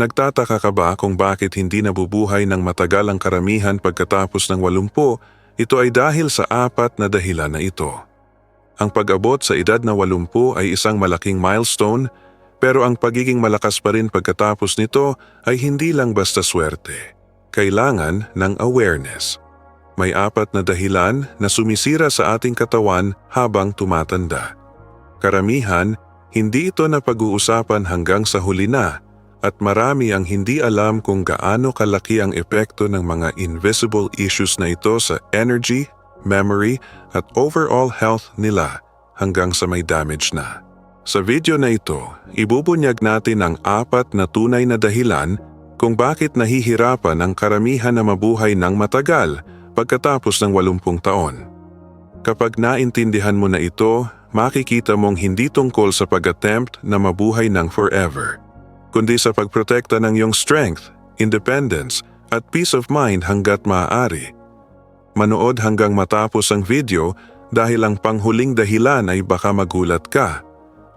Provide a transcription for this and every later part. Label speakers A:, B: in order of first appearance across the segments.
A: Nagtataka ka ba kung bakit hindi nabubuhay ng matagal ang karamihan pagkatapos ng walumpo? Ito ay dahil sa apat na dahilan na ito. Ang pag-abot sa edad na walumpo ay isang malaking milestone, pero ang pagiging malakas pa rin pagkatapos nito ay hindi lang basta swerte. Kailangan ng awareness. May apat na dahilan na sumisira sa ating katawan habang tumatanda. Karamihan, hindi ito na pag-uusapan hanggang sa huli na at marami ang hindi alam kung gaano kalaki ang epekto ng mga invisible issues na ito sa energy, memory at overall health nila hanggang sa may damage na. Sa video na ito, ibubunyag natin ang apat na tunay na dahilan kung bakit nahihirapan ang karamihan na mabuhay ng matagal pagkatapos ng 80 taon. Kapag naintindihan mo na ito, makikita mong hindi tungkol sa pag-attempt na mabuhay ng forever, kundi sa pagprotekta ng iyong strength, independence, at peace of mind hanggat maaari. Manood hanggang matapos ang video dahil ang panghuling dahilan ay baka magulat ka.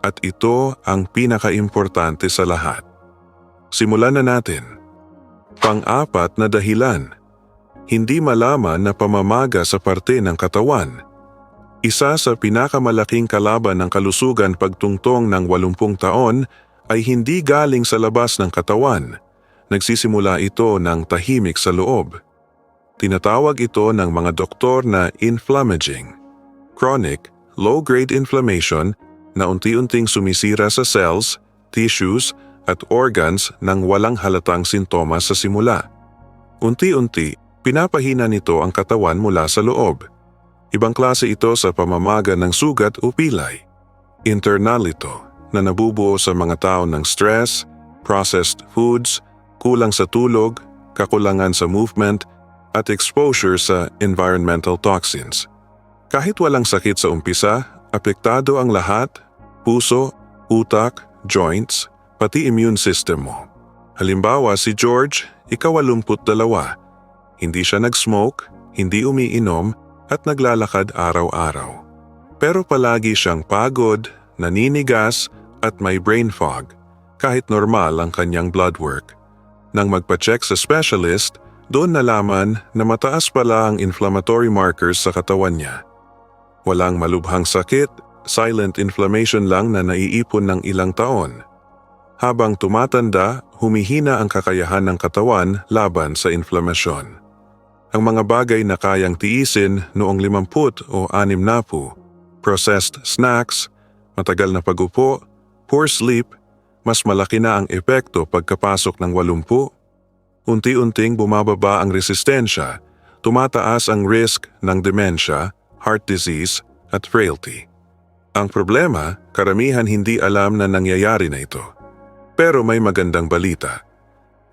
A: At ito ang pinakaimportante sa lahat. Simulan na natin. Pang-apat na dahilan. Hindi malaman na pamamaga sa parte ng katawan. Isa sa pinakamalaking kalaban ng kalusugan pagtungtong ng 80 taon ay hindi galing sa labas ng katawan. Nagsisimula ito ng tahimik sa loob. Tinatawag ito ng mga doktor na inflammaging. Chronic, low-grade inflammation na unti-unting sumisira sa cells, tissues, at organs nang walang halatang sintomas sa simula. Unti-unti, pinapahina nito ang katawan mula sa loob. Ibang klase ito sa pamamaga ng sugat o pilay. Internal ito na nabubuo sa mga tao ng stress, processed foods, kulang sa tulog, kakulangan sa movement, at exposure sa environmental toxins. Kahit walang sakit sa umpisa, apektado ang lahat, puso, utak, joints, pati immune system mo. Halimbawa si George, ikawalumput dalawa. Hindi siya nag-smoke, hindi umiinom, at naglalakad araw-araw. Pero palagi siyang pagod, naninigas, at may brain fog, kahit normal ang kanyang blood work. Nang magpa-check sa specialist, doon nalaman na mataas pala ang inflammatory markers sa katawan niya. Walang malubhang sakit, silent inflammation lang na naiipon ng ilang taon. Habang tumatanda, humihina ang kakayahan ng katawan laban sa inflamasyon. Ang mga bagay na kayang tiisin noong 50 o 60, processed snacks, matagal na pagupo, poor sleep, mas malaki na ang epekto pagkapasok ng 80. Unti-unting bumababa ang resistensya, tumataas ang risk ng dementia, heart disease, at frailty. Ang problema, karamihan hindi alam na nangyayari na ito. Pero may magandang balita.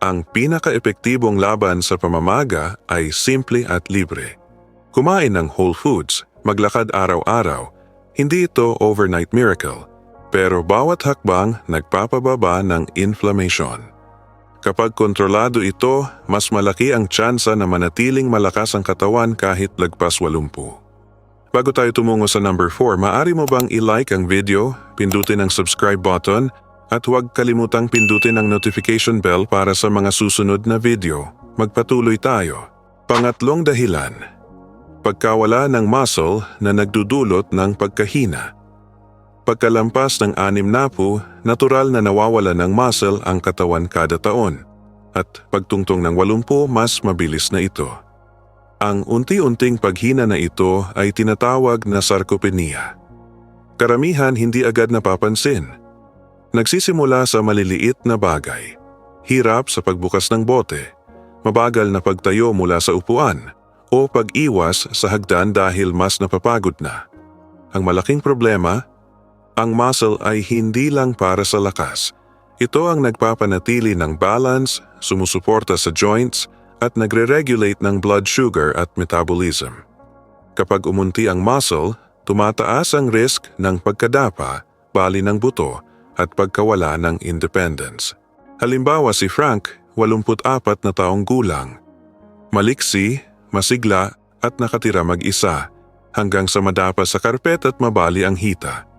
A: Ang pinaka-epektibong laban sa pamamaga ay simple at libre. Kumain ng whole foods, maglakad araw-araw, hindi ito overnight miracle, pero bawat hakbang nagpapababa ng inflammation. Kapag kontrolado ito, mas malaki ang tsansa na manatiling malakas ang katawan kahit lagpas 80. Bago tayo tumungo sa number 4, maaari mo bang i-like ang video, pindutin ang subscribe button, at huwag kalimutang pindutin ang notification bell para sa mga susunod na video. Magpatuloy tayo. Pangatlong dahilan. Pagkawala ng muscle na nagdudulot ng pagkahina. Pagkalampas ng anim na po, natural na nawawala ng muscle ang katawan kada taon. At pagtungtong ng 80, mas mabilis na ito. Ang unti-unting paghina na ito ay tinatawag na sarcopenia. Karamihan hindi agad napapansin. Nagsisimula sa maliliit na bagay. Hirap sa pagbukas ng bote, mabagal na pagtayo mula sa upuan, o pag-iwas sa hagdan dahil mas napapagod na. Ang malaking problema, ang muscle ay hindi lang para sa lakas. Ito ang nagpapanatili ng balance, sumusuporta sa joints, at nagre-regulate ng blood sugar at metabolism. Kapag umunti ang muscle, tumataas ang risk ng pagkadapa, bali ng buto, at pagkawala ng independence. Halimbawa si Frank, 84 na taong gulang. Maliksi, masigla, at nakatira mag-isa, hanggang sa madapa sa karpet at mabali ang hita.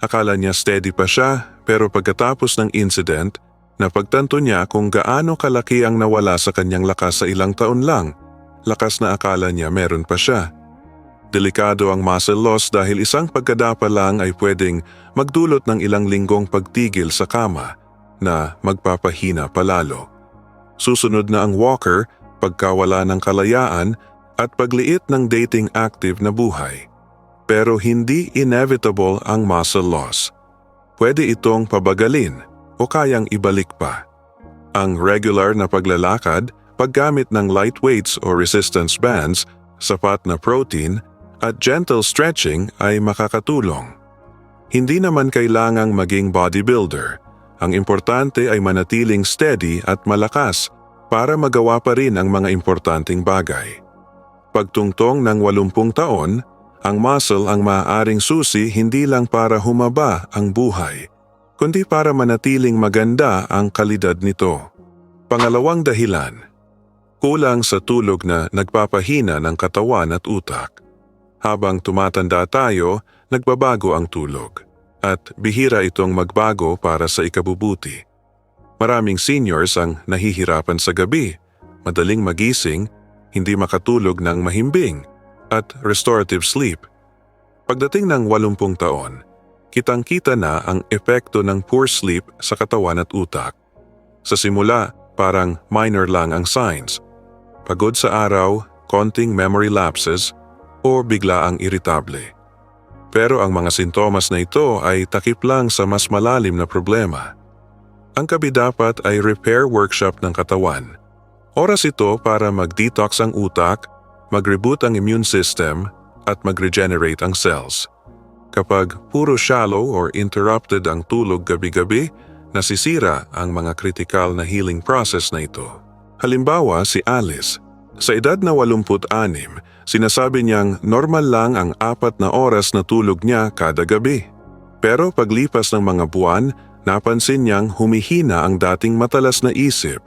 A: Akala niya steady pa siya, pero pagkatapos ng incident, Napagtanto niya kung gaano kalaki ang nawala sa kanyang lakas sa ilang taon lang. Lakas na akala niya meron pa siya. Delikado ang muscle loss dahil isang pagkadapa lang ay pwedeng magdulot ng ilang linggong pagtigil sa kama na magpapahina palalo. Susunod na ang walker, pagkawala ng kalayaan at pagliit ng dating active na buhay. Pero hindi inevitable ang muscle loss. Pwede itong pabagalin o kayang ibalik pa. Ang regular na paglalakad, paggamit ng light weights o resistance bands, sapat na protein, at gentle stretching ay makakatulong. Hindi naman kailangang maging bodybuilder. Ang importante ay manatiling steady at malakas para magawa pa rin ang mga importanteng bagay. Pagtungtong ng 80 taon, ang muscle ang maaaring susi hindi lang para humaba ang buhay, kundi para manatiling maganda ang kalidad nito. Pangalawang dahilan, kulang sa tulog na nagpapahina ng katawan at utak. Habang tumatanda tayo, nagbabago ang tulog at bihira itong magbago para sa ikabubuti. Maraming seniors ang nahihirapan sa gabi, madaling magising, hindi makatulog ng mahimbing, at restorative sleep. Pagdating ng 80 taon, kitang-kita na ang epekto ng poor sleep sa katawan at utak. Sa simula, parang minor lang ang signs. Pagod sa araw, konting memory lapses, o bigla ang irritable. Pero ang mga sintomas na ito ay takip lang sa mas malalim na problema. Ang kabi dapat ay repair workshop ng katawan. Oras ito para mag-detox ang utak, mag-reboot ang immune system, at mag-regenerate ang cells. Kapag puro shallow or interrupted ang tulog gabi-gabi, nasisira ang mga critical na healing process na ito. Halimbawa si Alice. Sa edad na 86, sinasabi niyang normal lang ang apat na oras na tulog niya kada gabi. Pero paglipas ng mga buwan, napansin niyang humihina ang dating matalas na isip,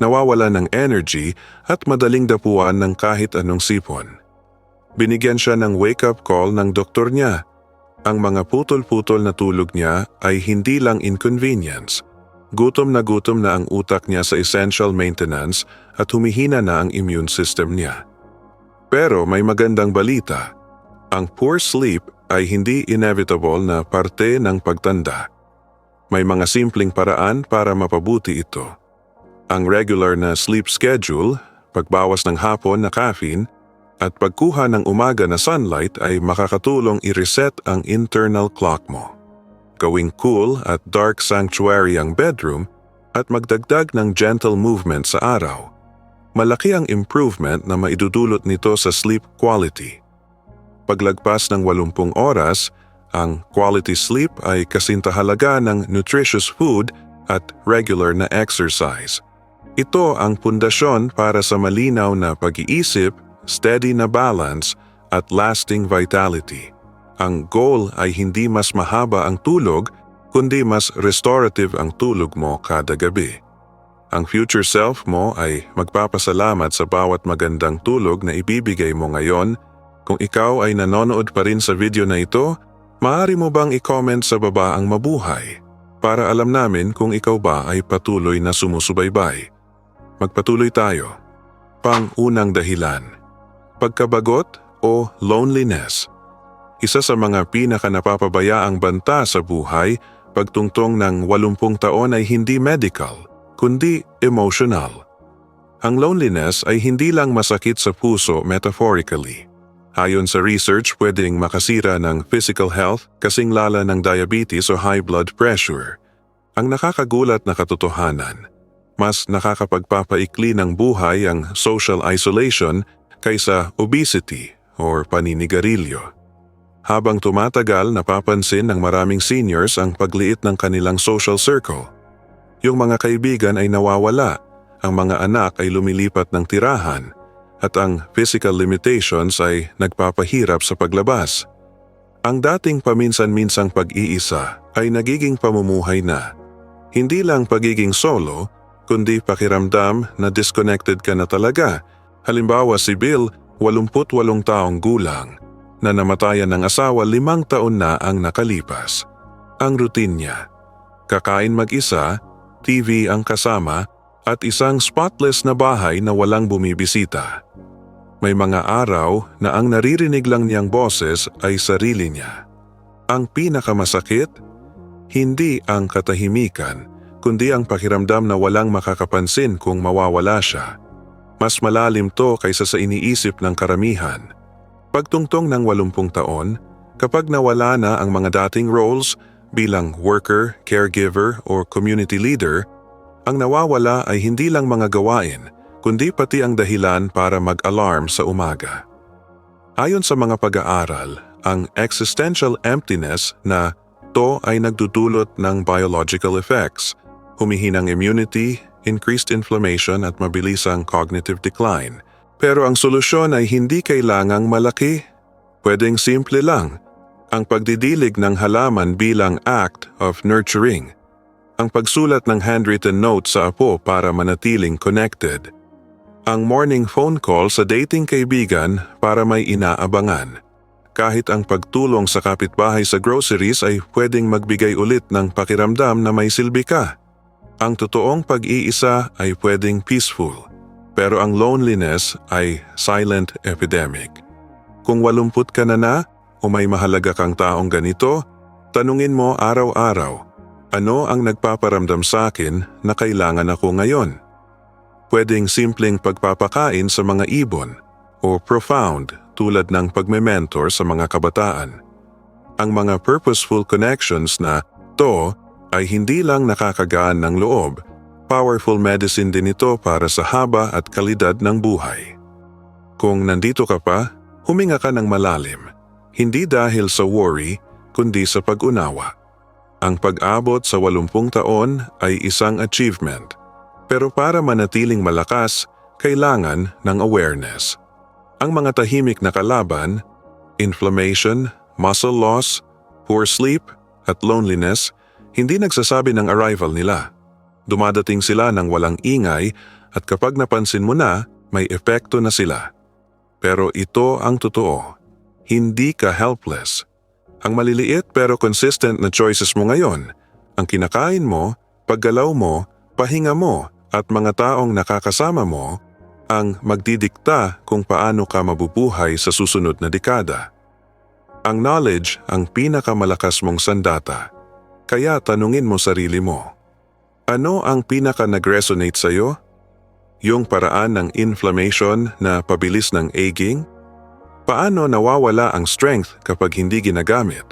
A: nawawala ng energy at madaling dapuan ng kahit anong sipon. Binigyan siya ng wake-up call ng doktor niya. Ang mga putol-putol na tulog niya ay hindi lang inconvenience. Gutom na gutom na ang utak niya sa essential maintenance at humihina na ang immune system niya. Pero may magandang balita. Ang poor sleep ay hindi inevitable na parte ng pagtanda. May mga simpleng paraan para mapabuti ito. Ang regular na sleep schedule, pagbawas ng hapon na caffeine, at pagkuha ng umaga na sunlight ay makakatulong i-reset ang internal clock mo. Gawing cool at dark sanctuary ang bedroom at magdagdag ng gentle movement sa araw. Malaki ang improvement na maidudulot nito sa sleep quality. Paglagpas ng 80 oras, ang quality sleep ay kasintahalaga ng nutritious food at regular na exercise. Ito ang pundasyon para sa malinaw na pag-iisip, steady na balance at lasting vitality. Ang goal ay hindi mas mahaba ang tulog, kundi mas restorative ang tulog mo kada gabi. Ang future self mo ay magpapasalamat sa bawat magandang tulog na ibibigay mo ngayon. Kung ikaw ay nanonood pa rin sa video na ito, maaari mo bang i-comment sa baba ang mabuhay para alam namin kung ikaw ba ay patuloy na sumusubaybay. Magpatuloy tayo. Pang-unang dahilan. Pagkabagot o loneliness. Isa sa mga pinaka-napapabayaang banta sa buhay pagtungtong ng 80 taon ay hindi medical – kundi emotional. Ang loneliness ay hindi lang masakit sa puso metaphorically. Ayon sa research, pwedeng makasira ng physical health kasing lala ng diabetes o high blood pressure. Ang nakakagulat na katotohanan, mas nakakapagpapaikli ng buhay ang social isolation kaysa obesity or paninigarilyo. Habang tumatagal, napapansin ng maraming seniors ang pagliit ng kanilang social circle – yung mga kaibigan ay nawawala, ang mga anak ay lumilipat ng tirahan, at ang physical limitations ay nagpapahirap sa paglabas. Ang dating paminsan-minsang pag-iisa ay nagiging pamumuhay na. Hindi lang pagiging solo, kundi pakiramdam na disconnected ka na talaga. Halimbawa si Bill, 88 taong gulang, na namatayan ng asawa limang taon na ang nakalipas. Ang routine niya, kakain mag-isa, TV ang kasama at isang spotless na bahay na walang bumibisita. May mga araw na ang naririnig lang niyang boses ay sarili niya. Ang pinakamasakit, hindi ang katahimikan, kundi ang pakiramdam na walang makakapansin kung mawawala siya. Mas malalim to kaysa sa iniisip ng karamihan. Pagtungtong ng 80 taon, kapag nawala na ang mga dating roles bilang worker, caregiver, or community leader, ang nawawala ay hindi lang mga gawain, kundi pati ang dahilan para mag-alarm sa umaga. Ayon sa mga pag-aaral, ang existential emptiness na to ay nagdudulot ng biological effects, humihinang immunity, increased inflammation at mabilisang cognitive decline. Pero ang solusyon ay hindi kailangang malaki. Pwedeng simple lang, ang pagdidilig ng halaman bilang act of nurturing, ang pagsulat ng handwritten note sa apo para manatiling connected, ang morning phone call sa dating kaibigan para may inaabangan. Kahit ang pagtulong sa kapitbahay sa groceries ay pwedeng magbigay ulit ng pakiramdam na may silbi ka. Ang totoong pag-iisa ay pwedeng peaceful, pero ang loneliness ay silent epidemic. Kung walumput ka na na o may mahalaga kang taong ganito, tanungin mo araw-araw, ano ang nagpaparamdam sa akin na kailangan ako ngayon? Pwedeng simpleng pagpapakain sa mga ibon o profound tulad ng pagme-mentor sa mga kabataan. Ang mga purposeful connections na to ay hindi lang nakakagaan ng loob, powerful medicine din ito para sa haba at kalidad ng buhay. Kung nandito ka pa, huminga ka ng malalim hindi dahil sa worry, kundi sa pag-unawa. Ang pag-abot sa 80 taon ay isang achievement. Pero para manatiling malakas, kailangan ng awareness. Ang mga tahimik na kalaban, inflammation, muscle loss, poor sleep, at loneliness, hindi nagsasabi ng arrival nila. Dumadating sila ng walang ingay at kapag napansin mo na, may epekto na sila. Pero ito ang totoo hindi ka helpless. Ang maliliit pero consistent na choices mo ngayon, ang kinakain mo, paggalaw mo, pahinga mo at mga taong nakakasama mo, ang magdidikta kung paano ka mabubuhay sa susunod na dekada. Ang knowledge ang pinakamalakas mong sandata, kaya tanungin mo sarili mo. Ano ang pinaka nag-resonate sa'yo? Yung paraan ng inflammation na pabilis ng aging? Paano nawawala ang strength kapag hindi ginagamit?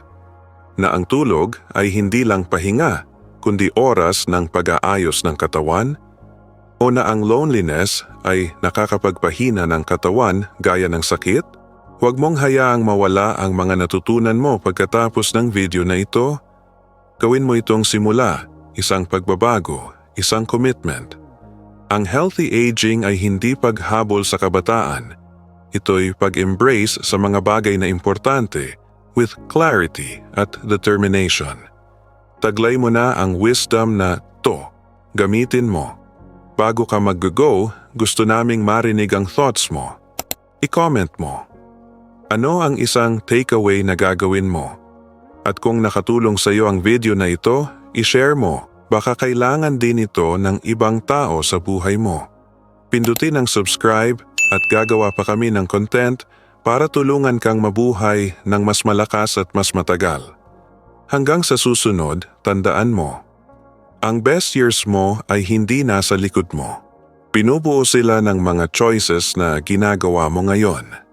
A: Na ang tulog ay hindi lang pahinga, kundi oras ng pag-aayos ng katawan? O na ang loneliness ay nakakapagpahina ng katawan gaya ng sakit? Huwag mong hayaang mawala ang mga natutunan mo pagkatapos ng video na ito. Gawin mo itong simula, isang pagbabago, isang commitment. Ang healthy aging ay hindi paghabol sa kabataan, Ito'y pag-embrace sa mga bagay na importante with clarity at determination. Taglay mo na ang wisdom na to. Gamitin mo. Bago ka mag-go, gusto naming marinig ang thoughts mo. I-comment mo. Ano ang isang takeaway na gagawin mo? At kung nakatulong sa iyo ang video na ito, i-share mo. Baka kailangan din ito ng ibang tao sa buhay mo. Pindutin ang subscribe at gagawa pa kami ng content para tulungan kang mabuhay ng mas malakas at mas matagal. Hanggang sa susunod, tandaan mo, ang best years mo ay hindi nasa likod mo. Pinubuo sila ng mga choices na ginagawa mo ngayon.